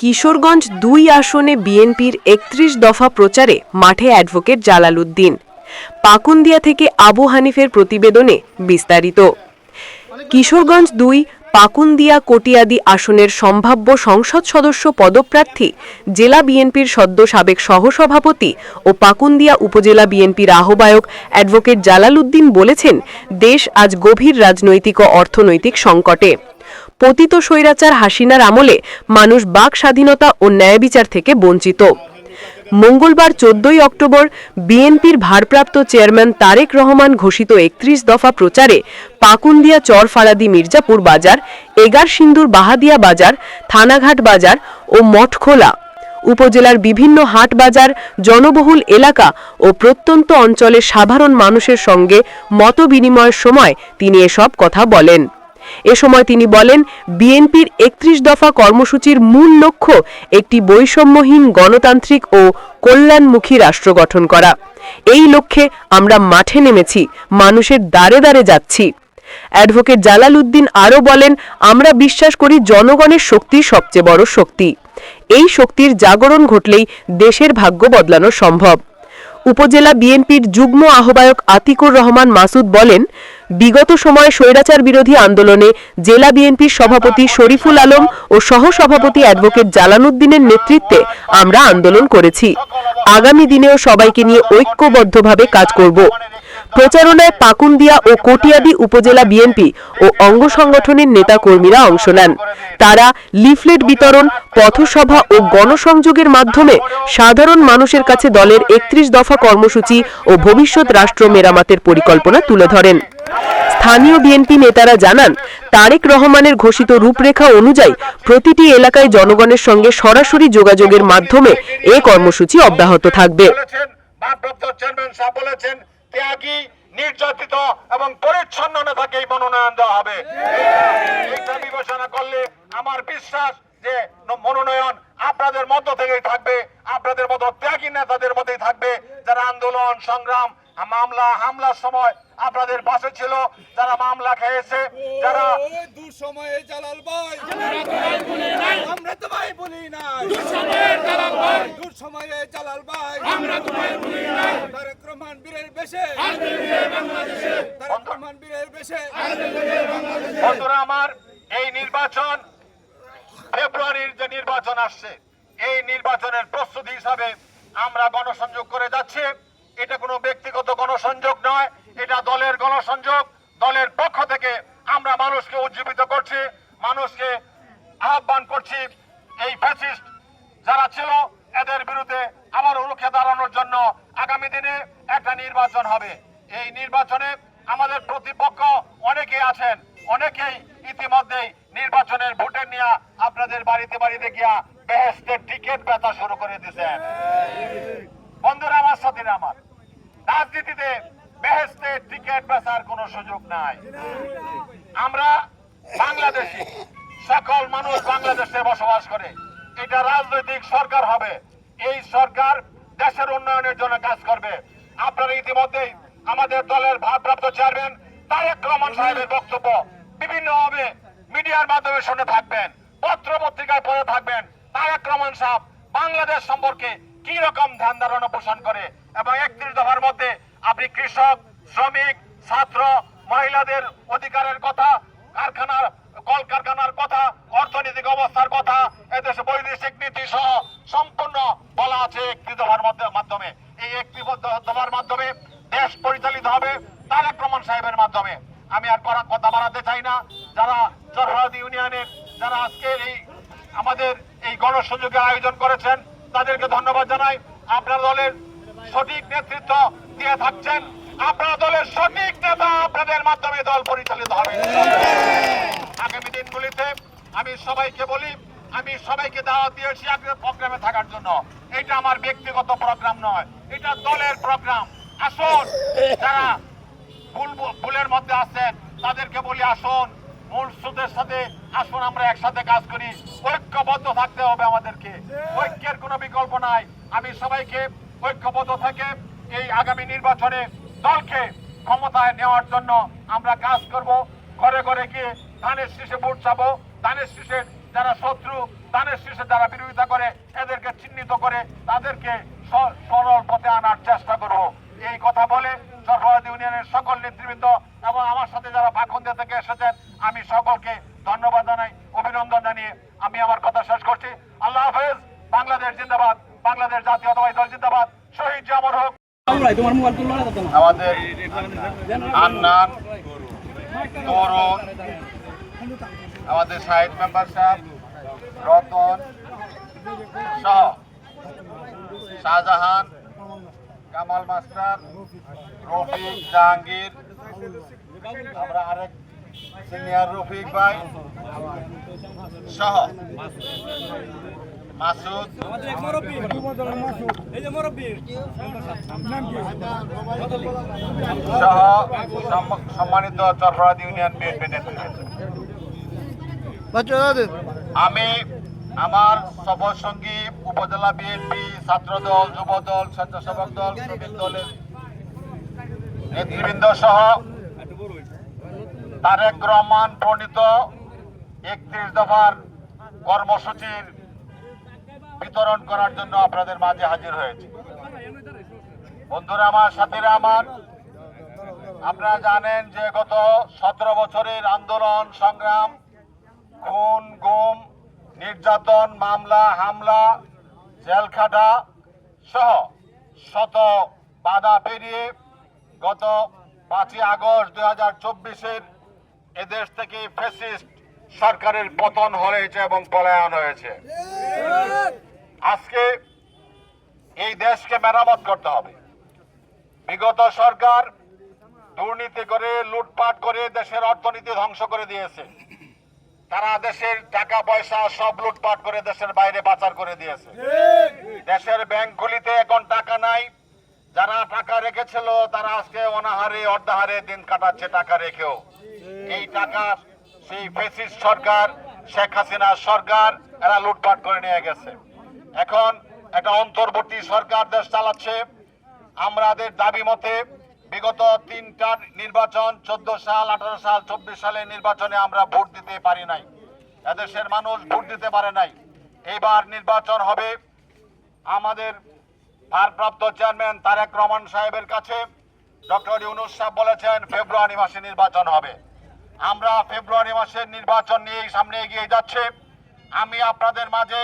কিশোরগঞ্জ দুই আসনে বিএনপির একত্রিশ দফা প্রচারে মাঠে অ্যাডভোকেট জালালউদ্দিন। পাকুন্দিয়া থেকে আবু হানিফের প্রতিবেদনে বিস্তারিত। কিশোরগঞ্জ দুই, পাকুন্দিয়া কটিয়াদি আসনের সম্ভাব্য সংসদ সদস্য পদপ্রার্থী, জেলা বিএনপির সদ্য সাবেক সহসভাপতি ও পাকুন্দিয়া উপজেলা বিএনপির আহ্বায়ক অ্যাডভোকেট জালালউদ্দিন বলেছেন, দেশ আজ গভীর রাজনৈতিক ও অর্থনৈতিক সংকটে। পতিত স্বৈরাচার হাসিনার আমলে মানুষ বাক স্বাধীনতা ও ন্যায় বিচার থেকে বঞ্চিত। মঙ্গলবার চোদ্দই অক্টোবর বিএনপির ভারপ্রাপ্ত চেয়ারম্যান তারেক রহমান ঘোষিত একত্রিশ দফা প্রচারে পাকুন্দিয়া চরফারাদি মির্জাপুর বাজার, এগার সিন্দুর বাহাদিয়া বাজার, থানাঘাট বাজার ও মঠখোলা উপজেলার বিভিন্ন হাট বাজার, জনবহুল এলাকা ও প্রত্যন্ত অঞ্চলের সাধারণ মানুষের সঙ্গে মত বিনিময়ের সময় তিনি এসব কথা বলেন। এ সময় তিনি বলেন, বিএনপির একত্রিশ দফা কর্মসূচির মূল লক্ষ্য একটি বৈষম্যহীন গণতান্ত্রিক ও কল্যাণমুখী রাষ্ট্র গঠন করা। এই লক্ষ্যে আমরা মাঠে নেমেছি, মানুষের দ্বারে দ্বারে যাচ্ছি। অ্যাডভোকেট জালাল উদ্দিন আরও বলেন, আমরা বিশ্বাস করি জনগণের শক্তি সবচেয়ে বড় শক্তি। এই শক্তির জাগরণ ঘটলেই দেশের ভাগ্য বদলানো সম্ভব। উপজেলা বিএনপির যুগ্ম আহ্বায়ক আতিকুর রহমান মাসুদ বলেন, বিগত সময়ে স্বৈরাচার বিরোধী আন্দোলনে জেলা বিএনপির সভাপতি শরীফুল আলম ও সহসভাপতি অ্যাডভোকেট জালানুদ্দিনের নেতৃত্বে আমরা আন্দোলন করেছি। আগামী দিনেও সবাইকে নিয়ে ঐক্যবদ্ধভাবে কাজ করব। প্রচারণায় পাকুন্দিয়া ও কটিয়াদি উপজেলা বিএনপি ও অঙ্গ সংগঠনের নেতাকর্মীরা অংশ নেন। তারা লিফলেট বিতরণ, পথসভা ও গণসংযোগের মাধ্যমে সাধারণ মানুষের কাছে দলের একত্রিশ দফা কর্মসূচি ও ভবিষ্যৎ রাষ্ট্র মেরামতের পরিকল্পনা তুলে ধরেন। স্থানীয় বিএনপি নেতারা জানান, তারেক রহমানের ঘোষিত রূপরেখা অনুযায়ী প্রতিটি এলাকায় জনগণের সঙ্গে সরাসরি যোগাযোগের মাধ্যমে এ কর্মসূচি অব্যাহত থাকবে। ত্যাগী নির্যাতিত এবং পরিচ্ছন্ন নেতাকে এই মনোনয়ন দেওয়া হবে। এইটা বিবেচনা করলে আমার বিশ্বাস যে মনোনয়ন আপনাদের মধ্য থেকেই থাকবে আপনাদের মতো ত্যাগী নেতাদের মধ্যেই থাকবে যারা আন্দোলন সংগ্রাম মামলা হামলার সময় আপনাদের পাশে ছিল যারা মামলা খেয়েছে যারা ওই দুঃসময়ে জালাল ভাই। আমরা তো ভাই বলি নাই। দুঃসময়ে জালাল ভাই। আমরা তো ভাই বলি নাই। তারেক রহমান বীরের বেশে। তারেক রহমান বীরের বেশে। বন্ধুরা আমার এই নির্বাচন ফেব্রুয়ারির যে নির্বাচন আসছে এই নির্বাচনের প্রস্তুতি হিসাবে আমরা গণসংযোগ করে যাচ্ছি। এটা কোনো ব্যক্তিগত গণসংযোগ নয়, এটা দলের গণসংযোগ। দলের পক্ষ থেকে আমরা মানুষকে উজ্জীবিত করছি, মানুষকে আহ্বান করছি, এই ফ্যাসিস্ট যারা ছিল, এদের বিরুদ্ধে আবার রুখে দাঁড়ানোর জন্য আগামী দিনে একটা নির্বাচন হবে। এই নির্বাচনে আমাদের প্রতিপক্ষ অনেকে আছেন, অনেকেই ইতিমধ্যেই নির্বাচনের ভোটের নিয়ে আপনাদের বাড়িতে বাড়িতে গিয়া বেহেস্তের টিকিট বেচা শুরু করে দিয়েছেন। বন্ধুরা, আমার আমার রাজনীতিতে বেহেস্তের টিকিট বেচার কোনো সুযোগ নাই। আমরা বাংলাদেশি, সকল মানুষ বাংলাদেশে বসবাস করে। এটা রাজনৈতিক সরকার হবে। এই সরকার দেশের উন্নয়নের জন্য কাজ করবে। আপনারা ইতিমধ্যেই আমাদের দলের ভারপ্রাপ্ত চেয়ারম্যান তারেক রহমান সাহেবের বক্তব্য বিভিন্নভাবে মিডিয়ার মাধ্যমে শুনে থাকবেন। পত্র পত্রিকায় পড়ে থাকবেন। তারেক রহমান সাহেব বাংলাদেশ সম্পর্কে কি রকম ধ্যান ধারণা পোষণ করে? এবং একত্রিশ দফার মধ্যে আপনি কৃষক, শ্রমিক, ছাত্র, মহিলাদের অধিকারের কথা, কারখানার, কলকারখানার কথা, অর্থনৈতিক অবস্থার কথা, এদেশে বৈদেশিক নীতি সহ সম্পূর্ণ বলা আছে একটি দফার মধ্যে, মাধ্যমে। এই একটি দফার মাধ্যমে দেশ পরিচালিত হবে তারেক রহমান সাহেবের মাধ্যমে। আমি আর করা কথা বাড়াতে চাই না। যারা চরহরাদি ইউনিয়নের, যারা আজকে এই আমাদের এই গণসংযোগের আয়োজন করেছেন তাদেরকে ধন্যবাদ জানাই। আপনার দলের সঠিক নেতৃত্ব দিয়ে থাকছেন। আপনার দলের সঠিক নেতা আপনাদের মাধ্যমে দল পরিচালিত হবে। আগামী দিনগুলিতে আমি সবাইকে বলি, আমি সবাইকে দাওয়াত দিয়েছি আগ্রহ প্রোগ্রামে থাকার জন্য। এটা আমার ব্যক্তিগত প্রোগ্রাম নয়, এটা দলের প্রোগ্রাম। আসুন, যারা ভুল ভুলের মধ্যে আছেন, তাদেরকে বলি আসুন। মূল স্রোতের সাথে আসুন, আমরা একসাথে কাজ করি। ঐক্যবদ্ধ থাকতে হবে আমাদেরকে। ঐক্যের কোনো বিকল্প নাই। আমি সবাইকে ঐক্যবদ্ধ থেকে এই আগামী নির্বাচনে দলকে ক্ষমতায় নেওয়ার জন্য আমরা কাজ করব। ঘরে ঘরে গিয়ে ধানের শীষে ভোট চাবো। ধানের শীষের যারা শত্রু দানের শীর্ষে যারা বিরোধিতা করে, এদেরকে চিহ্নিত করে তাদেরকে সরল পথে আনার চেষ্টা করব। এই কথা বলে সরফরাজ ইউনিয়নের সকল নেতৃবৃন্দ এবং আমার সাথে যারা পাখন্দিয়া থেকে এসেছেন আমি সকলকে ধন্যবাদ জানাই অভিনন্দন জানিয়ে আমি আমার কথা শেষ করছি। আল্লাহ হাফেজ বাংলাদেশ জিন্দাবাদ বাংলাদেশ জাতীয়তাবাদী দল জিন্দাবাদ শহীদ জামর হোক। আমাদের আন্নান তরুণ আমাদের সাহিদ মেম্বার সাহেব রতন সহ শাহজাহান কামাল মাস্টার রফিক জাহাঙ্গীর আমরা আরেক সিনিয়র রফিক ভাই, সহ। মাসুদ। সহ সম্ম- সম্মানিত চরফরাদ ইউনিয়ন বিএনপি নেতৃবৃন্দ। আমি আমার সফর সঙ্গী উপজেলা বিএনপি ছাত্রদল, যুবদল, স্বেচ্ছাসেবক দল, শ্রমিক দলের নেতৃবৃন্দ সহ তারেক রহমান প্রণীত একত্রিশ দফার কর্মসূচির বিতরণ করার জন্য আপনাদের মাঝে হাজির হয়েছে। বন্ধুরা, আমার সাথীরা, আমার আপনারা জানেন যে গত সতেরো বছরের আন্দোলন, সংগ্রাম, খুন, গুম, নির্যাতন, মামলা, হামলা, জেলখাটা সহ শত বাধা পেরিয়ে গত পাঁচই আগস্ট দুই হাজার চব্বিশের এদেশ থেকে ফেসিস্ট সরকারের পতন হয়েছে এবং পলায়ন হয়েছে। আজকে এই দেশকে মেরামত করতে হবে। বিগত সরকার দুর্নীতি করে, লুটপাট করে দেশের অর্থনীতি ধ্বংস করে দিয়েছে। তারা দেশের টাকা, পয়সা সব লুটপাট করে দেশের বাইরে পাচার করে দিয়েছে। দেশের ব্যাংকগুলিতে এখন টাকা নাই। যারা টাকা রেখেছিল, তারা আজকে অনাহারে, অর্ধাহারে দিন কাটাচ্ছে টাকা রেখেও। এই টাকা সেই ফেসিস সরকার, শেখ হাসিনার সরকার, এরা লুটপাট করে নিয়ে গেছে। এখন একটা অন্তর্বর্তী সরকার দেশ চালাচ্ছে। আমাদের দাবি মতে বিগত তিনটার নির্বাচন, চোদ্দ সাল, আঠারো সাল, চব্বিশ সালের নির্বাচনে আমরা ভোট দিতে পারি নাই। এদেশের মানুষ ভোট দিতে পারে নাই। এবার নির্বাচন হবে আমাদের ভারপ্রাপ্ত চেয়ারম্যান তারেক রহমান সাহেবের কাছে। ডক্টর ইউনুস সাহেব বলেছেন, ফেব্রুয়ারি মাসে নির্বাচন হবে। আমরা ফেব্রুয়ারি মাসের নির্বাচন নিয়ে সামনে এগিয়ে যাচ্ছে। আমি আপনাদের মাঝে